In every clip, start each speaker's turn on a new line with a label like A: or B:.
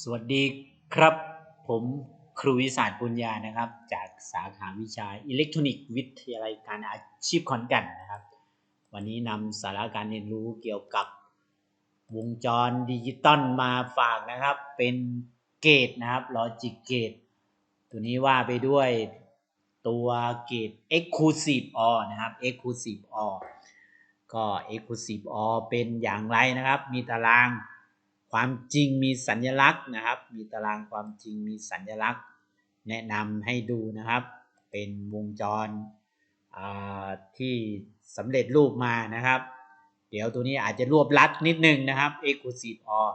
A: สวัสดีครับ ผมครูวิสารปุญญานะครับ จากสาขาวิชาอิเล็กทรอนิกส์วิทยาลัยการอาชีพขอนแก่นนะครับ วันนี้นำสาระการเรียนรู้เกี่ยวกับวงจรดิจิตอลมาฝากนะครับ เป็นเกตนะครับลอจิกเกตตัวนี้ว่าไปด้วยตัวเกต Exclusive OR นะครับ Exclusive OR ก็ Exclusive OR เป็นอย่างไรนะครับ มีตาราง ความจริงมีสัญลักษณ์นะครับ มีตารางความจริงมีสัญลักษณ์ แนะนำให้ดูนะครับ เป็นวงจรที่สำเร็จรูปมานะครับ เดี๋ยวตัวนี้อาจจะรวบลัดนิดนึงนะครับ exclusive or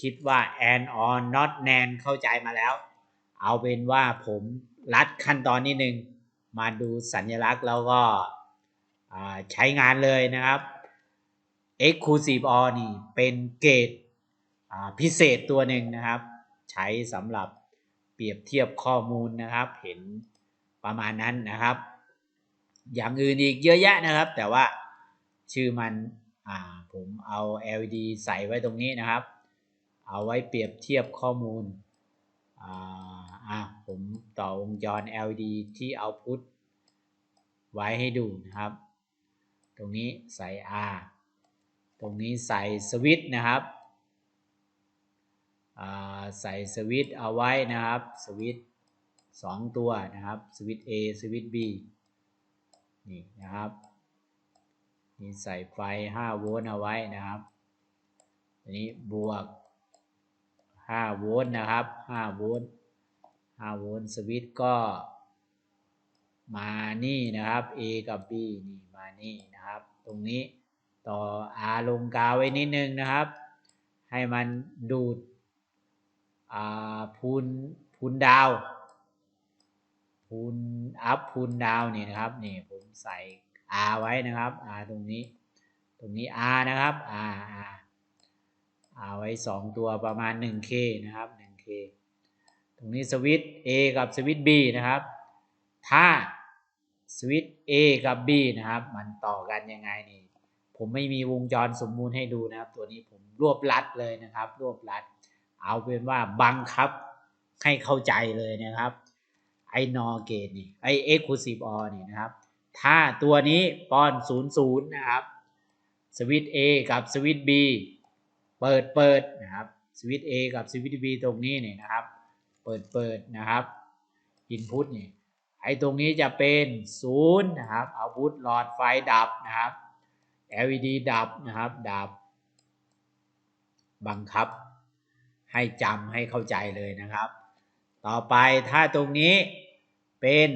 A: คิดว่า and or not nan เข้าใจมาแล้ว เอาเป็นว่าผมลัดขั้นตอนนิดนึง มาดูสัญลักษณ์แล้วก็ใช้งานเลยนะครับ exclusive or นี่เป็นเกต พิเศษตัวหนึ่งนะครับ ใช้สำหรับเปรียบเทียบข้อมูลนะครับ เห็นประมาณนั้นนะครับ อย่างอื่นอีกเยอะแยะนะครับ แต่ว่าชื่อมันผมเอา LED ใส่ไว้ตรงนี้นะครับ เอาไว้เปรียบเทียบข้อมูลอ่าผมต่อวงจร LED ที่เอาพุทไว้ให้ดูนะครับ ตรงนี้ใส่ R ตรงนี้ใส่สวิตช์นะครับ ใส่สวิตเอาไว้นะครับสวิตสองตัวนะครับสวิต A สวิต B นี่นะครับนี่ใส่ไฟ 5 โวลต์เอาไว้นะครับอันนี้บวก 5 โวลต์นะครับ 5 โวลต์ 5 โวลต์สวิตก็มานี่นะครับ A กับ B นี่มานี่นะครับ ตรงนี้ต่อ R ลงกาวไว้นิดนึงนะครับ ให้มันดูด พูนพูนดาวพูนอัพพูนดาวนี่นะครับนี่ผมใส่ R ไว้นะครับ R ตรงนี้ ตรงนี้ R นะครับ R R R ไว้ 2 ตัวประมาณ 1K นะครับ 1K ตรงนี้สวิตช์ A กับสวิตช์ B นะครับ ถ้าสวิตช์ A กับ B นะครับ มันต่อกันยังไงนี่ ผมไม่มีวงจรสมมูลให้ดูนะครับ ตัวนี้ผมรวบลัดเลยนะครับ รวบลัด เอาเป็นว่าบังคับให้เข้าใจเลยนะครับ ไอ้นอเกตนี่ไอ้เอ็กซ์คลูซีฟออนี่นะครับ ถ้าตัวนี้ป้อนศูนย์ศูนย์นะครับสวิต A กับสวิต B เปิดเปิดนะครับสวิต A กับสวิต B ตรงนี้เนี่ยนะครับ เปิดเปิดนะครับอินพุตนี่ไอ้ตรงนี้จะเป็นศูนย์นะครับเอาพุตหลอดไฟดับนะครับ LED ดับนะครับ ดับ บังคับ ให้จำให้เข้าใจเลยนะครับ ต่อไปถ้าตรงนี้เป็น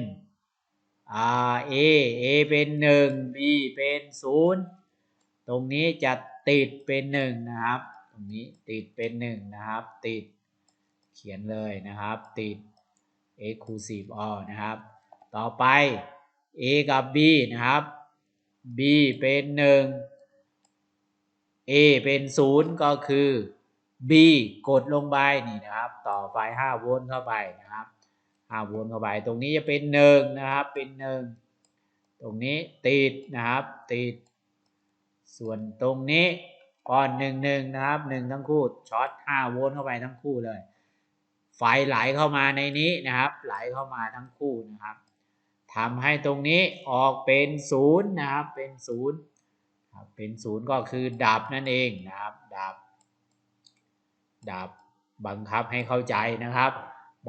A: R A A เป็น 1 B เป็น 0 ตรงนี้จะติดเป็น 1 นะครับ ตรงนี้ติดเป็น 1 นะครับ ติดเขียนเลยนะครับ ติด exclusive or นะครับ ต่อไป A กับ B นะครับ B เป็น 1 A เป็น 0 ก็คือ B กดลงไปนี่นะครับ ต่อไฟ5โวลต์เข้าไปนะครับ5โวลต์เข้าไป ตรงนี้จะเป็น1นะครับเป็น 1 ตรงนี้ติดนะครับติด ส่วนตรงนี้ก่อน1 1นะครับ1ทั้งคู่ช็อต5โวลต์เข้าไปทั้งคู่เลย ไฟไหลเข้ามาในนี้นะครับ ไหลเข้ามาทั้งคู่นะครับทำให้ตรงนี้ออกเป็น0นะครับเป็น0เป็น0ก็คือดับนั่นเองนะครับดับ ดับบังคับให้เข้าใจนะครับ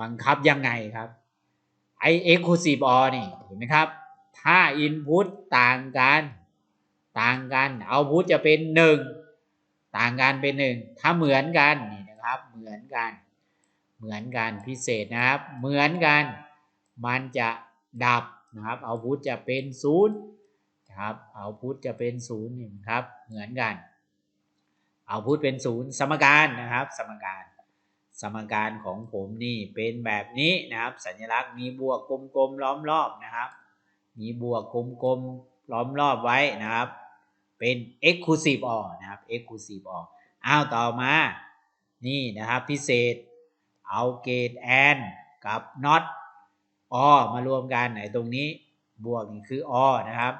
A: บังคับยังไงครับไอ exclusive or นี่เห็นไหมครับ ถ้า input ต่างกันต่างกัน output จะเป็น1ต่างกันเป็น1ถ้าเหมือนกันนี่นะครับ เหมือนกัน เหมือนกันพิเศษนะครับ เหมือนกัน มันจะดับนะครับ output จะเป็น0นะครับ output จะเป็น0นี่ครับ เหมือนกัน เอาพุทเป็นศูนย์สมการนะครับ สมการ สมการของผมนี่เป็นแบบนี้นะครับ สัญลักษณ์มีบวกกลมๆล้อมรอบนะครับ มีบวกกลมๆล้อมรอบไว้นะครับ เป็น exclusive or นะครับ exclusive or อ้าวต่อมา นี่นะครับพิเศษ เอาเกต and กับ not or มารวมกันไหนตรงนี้บวกนี่คือ or นะครับ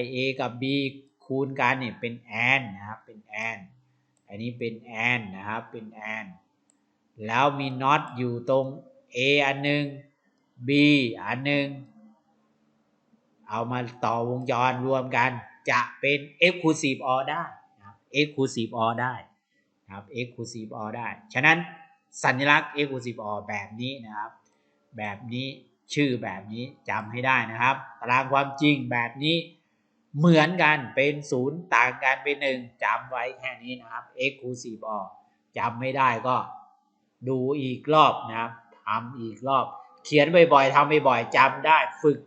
A: i a กับ b คูณกันนี่เป็น and นะครับ เป็น and อันนี้เป็นแอนนะครับ เป็นแอนแล้วมีน็อตอยู่ตรง A อันหนึ่ง B อันหนึ่ง เอามาต่อวงจรรวมกัน จะเป็น exclusive OR ได้นะครับ exclusive OR ได้นะครับ exclusive OR ได้ ฉะนั้นสัญลักษณ์ exclusive OR แบบนี้นะครับ แบบนี้ชื่อแบบนี้จำให้ได้นะครับ ตารางความจริงแบบนี้ เหมือนกันเป็นศูนย์ต่างกันเป็นหนึ่งจำไว้แค่นี้นะครับ exclusive OR จำไม่ได้ก็ดูอีกรอบนะครับทำอีกรอบ เขียนบ่อยๆทำบ่อยๆจำได้ฝึก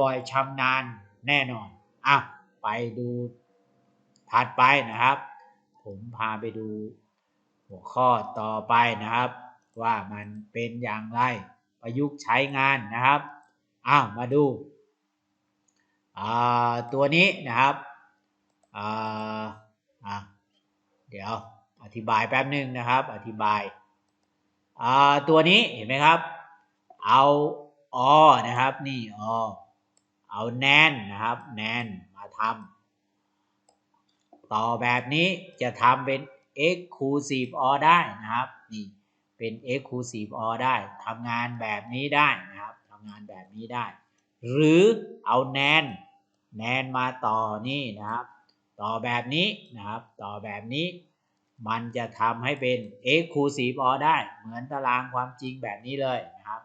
A: บ่อยๆชำนาญแน่นอนอะไปดูถัดไปนะครับ ผมพาไปดูหัวข้อต่อไปนะครับ ว่ามันเป็นอย่างไรประยุกต์ใช้งานนะครับอ้าวมาดู ตัวนี้นะครับเดี๋ยวอธิบายแป๊บหนึ่งนะครับ อธิบายตัวนี้เห็นไหมครับ เอาอนะครับนี่อเอาแนนนะครับแนนมาทำต่อแบบนี้จะทำเป็น exclusive or ได้นะครับนี่เป็น exclusive or ได้ทำงานแบบนี้ได้นะครับทำงานแบบนี้ได้ หรือเอาแนนแนนมาต่อนี่นะครับ ต่อแบบนี้นะครับ ต่อแบบนี้ มันจะทำให้เป็น exclusive or ได้ เหมือนตารางความจริงแบบนี้เลยนะครับ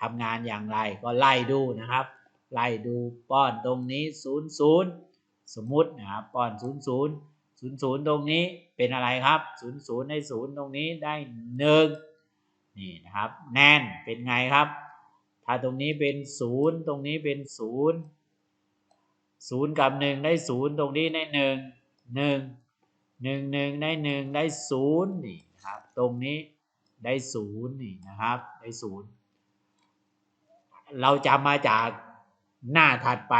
A: ทำงานอย่างไรก็ไล่ดูนะครับ ไล่ดูป้อนตรงนี้0 0สมมุตินะครับป้อน0 0 0 0ตรงนี้เป็นอะไรครับ0 0ใน0ตรงนี้ได้1นี่นะครับ แนนเป็นไงครับ ถ้าตรงนี้เป็น0ตรงนี้เป็น0 0กับ1ได้0ตรงนี้ได้1 1หนึ่งหนึ่งได้หนึ่งได้ศูนย์นี่นะครับ ตรงนี้ได้ศูนย์นี่นะครับ ได้ศูนย์เราจำมาจากหน้าถัดไป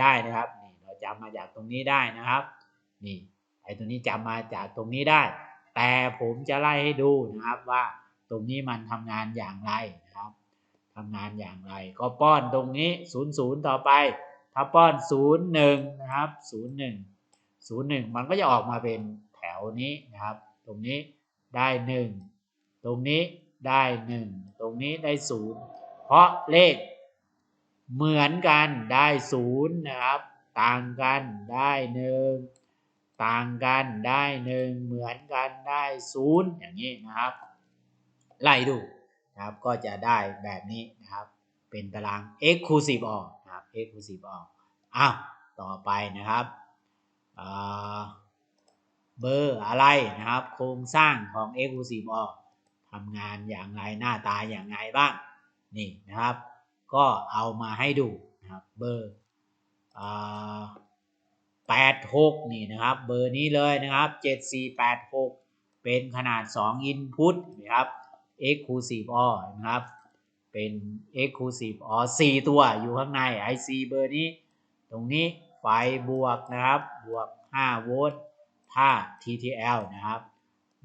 A: ได้นะครับนี่เราจำมาจากตรงนี้ได้นะครับ นี่ไอ้ตรงนี้จำมาจากตรงนี้ได้ แต่ผมจะไล่ให้ดูนะครับว่าตรงนี้มันทำงานอย่างไรนะำงานอย่างไร ก็ป้อนตรงนี้ศูนย์ต่อไป ถ้าป้อนศูนย์นะครับศูนย์หนึ่งมันก็จะออกมาเป็นแถวนี้นะครับ ตรงนี้ได้หนึ่งตรงนี้ได้หนึ่งตรงนี้ได้ศูนย์เพราะเลขเหมือนกันได้ศูนะครับ ต่างกันได้หนึ่งต่างกันได้หนึ่งเหมือนกันได้ศูนย์อย่างนี้นะครับ ไล่ดู นะครับ ก็จะได้แบบนี้นะครับ เป็นตาราง exclusive OR นะครับ exclusive OR อ้าวต่อไปนะครับเบอร์อะไรนะครับ โครงสร้างของ exclusive OR ทำงานอย่างไรหน้าตาอย่างไรบ้างนี่นะครับ ก็เอามาให้ดูนะครับเบอร์แปดหกนี่นะครับ เบอร์นี้เลยนะครับเจ็ดสี่แปดหกเป็นขนาด2 input นะครับ exclusive OR นะครับ เป็น exclusive OR 4 ตัวอยู่ข้างใน IC เบอร์นี้ ตรงนี้ไฟบวกนะครับ บวก 5 โวลต์ถ้า TTL นะครับ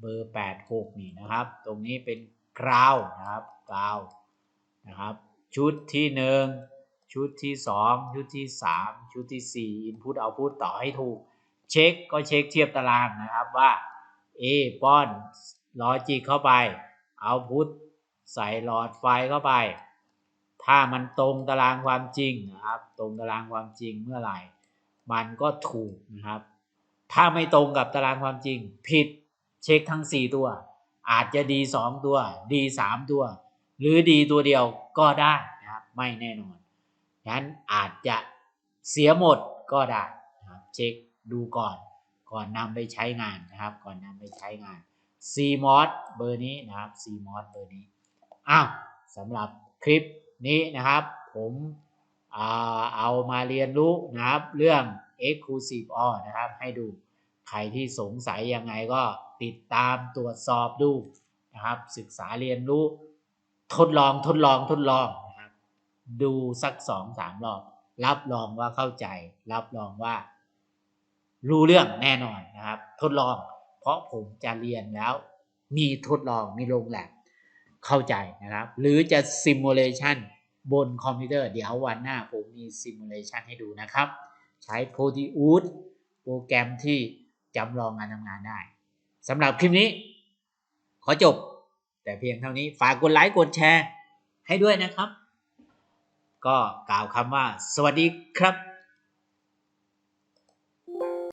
A: เบอร์ 86 นี่นะครับ ตรงนี้เป็นกราวนะครับกราวนะครับ ชุดที่ 1 ชุดที่ 2 ชุดที่ 3 ชุดที่ 4 Input Output ต่อให้ถูก เช็คก็เช็คเทียบตารางนะครับว่า A ป้อนลอจิกเข้าไป Output ใส่หลอดไฟเข้าไป ถ้ามันตรงตารางความจริงนะครับ ตรงตารางความจริงเมื่อไหร่ มันก็ถูกนะครับ ถ้าไม่ตรงกับตารางความจริง ผิดเช็คทั้ง 4 ตัว อาจจะดี 2 ตัว ดี 3 ตัว หรือดีตัวเดียวก็ได้นะครับ ไม่แน่นอนงั้นอาจจะเสียหมดก็ได้นะครับ เช็คดูก่อน ก่อนนำไปใช้งานนะครับ ก่อนนำไปใช้งาน CMOS เบอร์นี้นะครับ CMOS เบอร์นี้อ้าวสำหรับคลิปนี้นะครับ ผมเอามาเรียนรู้นะครับ เรื่อง exclusive or นะครับ ให้ดูใครที่สงสัยยังไงก็ติดตามตรวจสอบดูนะครับ ศึกษาเรียนรู้ ทดลองทดลองทดลองนะครับ ดูสักสองสามรอบรับรองว่าเข้าใจ รับรองว่า รู้เรื่องแน่นอนนะครับ ทดลอง ราะผมจะเรียนแล้ว มีทดลองมีลงแลบเข้าใจนะครับ หรือจะซิมูเลชันบนคอมพิวเตอร์เดี๋ยววันหน้าผมมีซิมูเลชันให้ดูนะครับ ใช้ Proteus โปรแกรมที่จำลองการทำงานได้สำหรับคลิปนี้ ขอจบ แต่เพียงเท่านี้ฝากกดไลค์กดแชร์ให้ด้วยนะครับ ก็กล่าวคำว่า สวัสดีครับ